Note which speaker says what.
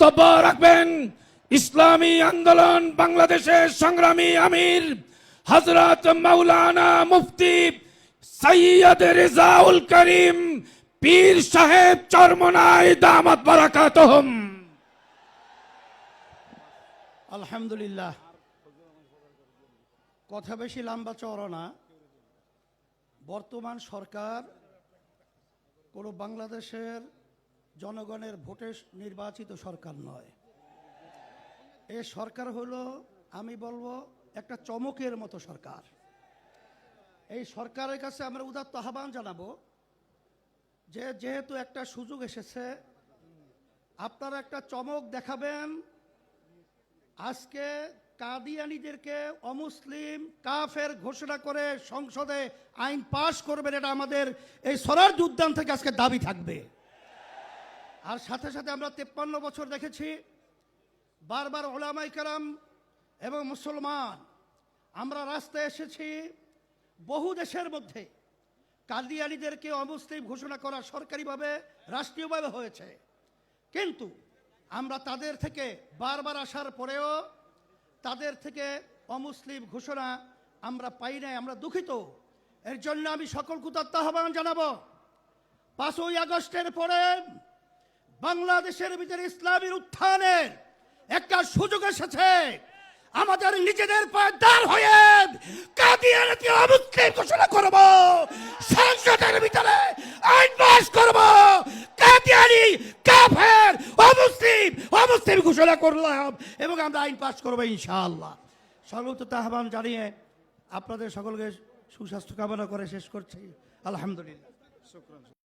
Speaker 1: বক্তব্য রাখবেন। ইসলামী আন্দোলন বাংলাদেশের সংগ্রামী আমির হজরত মাওলানা মুফতি সৈয়দ রেজাউল করিম পীর সাহেব চরমনায় দামাত বারাকাতহম।
Speaker 2: আলহামদুলিল্লাহ। কথা বেশি লম্বা চওড়া না। বর্তমান সরকার কোনো বাংলাদেশের জনগণের ভোটে নির্বাচিত সরকার নয়। এ সরকার হলো, আমি বলব, একটা চমকের মতো সরকার। এই সরকারের কাছে আমরা উদাত্ত আহ্বান জানাব যে, যেহেতু একটা সুযোগ এসেছে, আপনারা একটা চমক দেখাবেন। আজকে কাদিয়ানিদেরকে অমুসলিম কাফের ঘোষণা করে সংসদে আইন পাশ করবেন, এটা আমাদের এই সরার উদ্যান থেকে আজকে দাবি থাকবে। আর সাথে সাথে আমরা তেপ্পান্ন বছর দেখেছি বারবার ওলামাই কালাম এবং মুসলমান, আমরা রাস্তায় এসেছি বহু দেশের মধ্যে। কাদিয়ানিদেরকে অমুসলিম ঘোষণা করা সরকারিভাবে, রাষ্ট্রীয়ভাবে হয়েছে। কিন্তু আমরা তাদের থেকে বারবার আসার পরেও তাদের থেকে অমুসলিম ঘোষণা আমরা পাই নাই, আমরা দুঃখিত। এর জন্য আমি সকল কুতাত্ম আহ্বান জানাব। পাঁচই আগস্টের পরে বাংলাদেশের ভিতরে ইসলামীর উত্থানের একটা সুযোগ এসেছে। আমাদের নিজেদের পায়ে দাঁড় হয়ে কাদিয়ানকে অমুসলিম ঘোষণা করব, সংসদের ভিতরে আইন পাস করব। কাদিয়ানি, কাফের, অমুসলিম অমুসলিম ঘোষণা করলাম এবং আমরা আইন পাস করব ইনশাআল্লাহ। সর্বত আহ্বান জানিয়ে আপনাদের সকলকে সুস্বাস্থ্য কামনা করে শেষ করছি। আলহামদুলিল্লাহ।